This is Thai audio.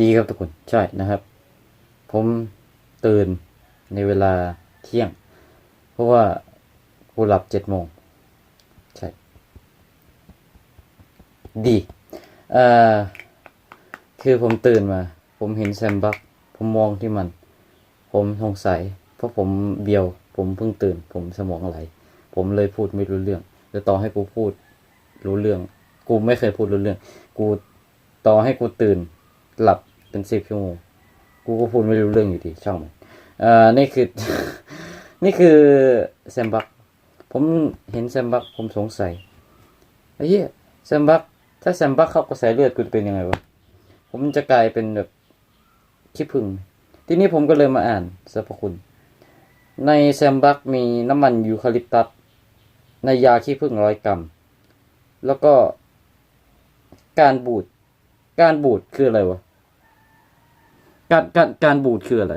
ดีครับทุกคนใช่นะครับ ผมตื่นในเวลาเที่ยง เพราะว่ากูหลับเจ็ดโมงใช่ ดีเอ่อคือผมตื่นมา ผมเห็นแซมบักผมมองที่มัน ผมสงสัย เพราะผมเบียว ผมเพิ่งตื่น ผมสมองไหลผมเลยพูดไม่รู้เรื่องแล้วต่อให้กูพูดรู้เรื่อง กูไม่เคยพูดรู้เรื่อง กูต่อให้กูตื่น หลับเป็นสิบชั่วโมงกูก็พูดไม่รู้เรื่องอยู่ดีช่างมันเอ่อนี่คือ นี่คือแซมบักผมเห็นแซมบักผมสงสัยไอ้เหี้ยแซมบักถ้าแซมบักเข้ากระแสเลือดกูจะเป็นยังไงวะผมจะกลายเป็นแบบขี้ผึ้งทีนี้ผมก็เลยมาอ่านสรรพคุณ ในแซมบักมีน้ำมันยูคาลิปตัสในยาขี้ผึ้งร้อยกรัม แล้วก็การบูด การบูดคืออะไรวะ การการการบูดคืออะไร